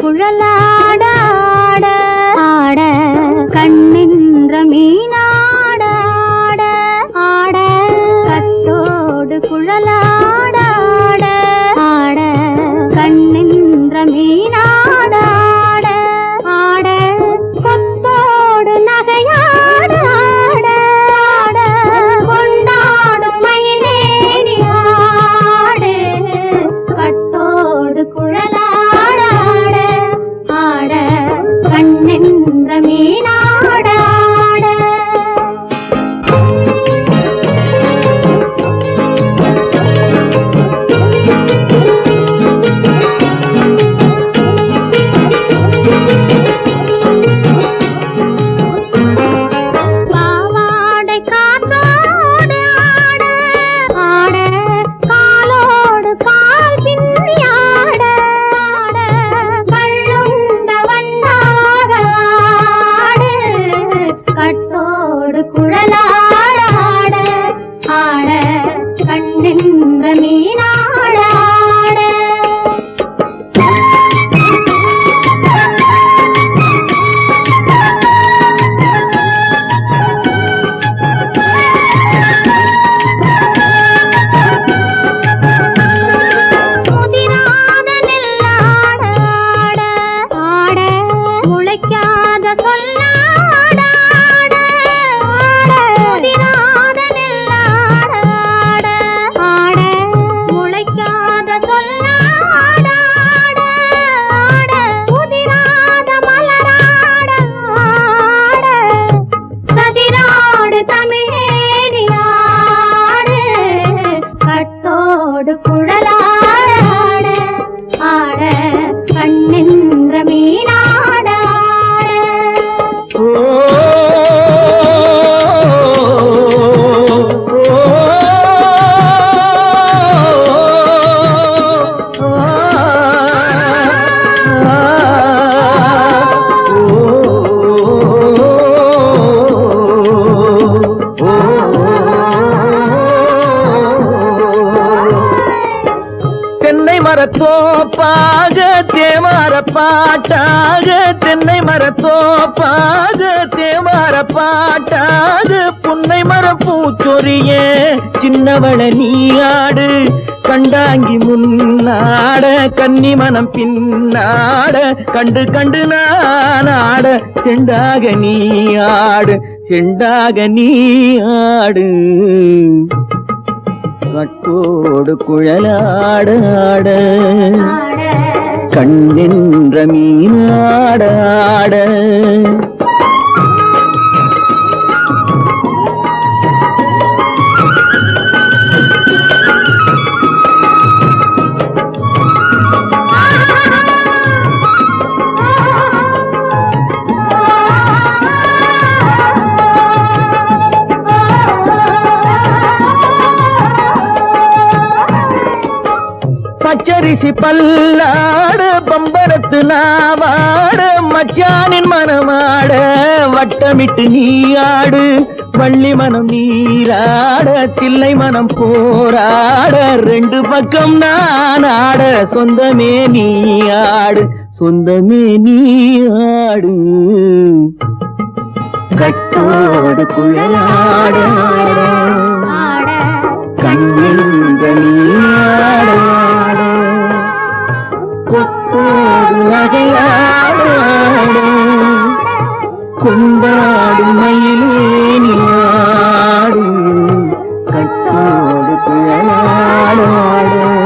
குழலாடா. না ধন্য மரத்தோப்பாக தேமார பாட்டாக தென்னை மரத்தோப்பாக தேமார பாட்டாக புன்னை மரம் பூச்சொரிய சின்னவள நீயாடு கண்டாங்கி முன்னாட கன்னி மனம் பின்னாட கண்டு கண்டு நானாட செண்டாக நீ ஆடு செண்டாக நீ ஆடு கட்டோடு குழலாட கண்ணென்ற மீனாட பச்சரிசி பல்லாடு பம்பரத்து நாவாடு மச்சானின் மனமாட வட்டமிட்டு நீயாடு வள்ளி மனம் நீராட தில்லை மனம் போராட ரெண்டு பக்கம் நான் ஆட சொந்தமே நீயாடு சொந்தமே நீயாடு. கட்டோடு குழலாட நகையாடும் கொண்டாடும் மயிலேடும் கட்டோடு குழலாடும்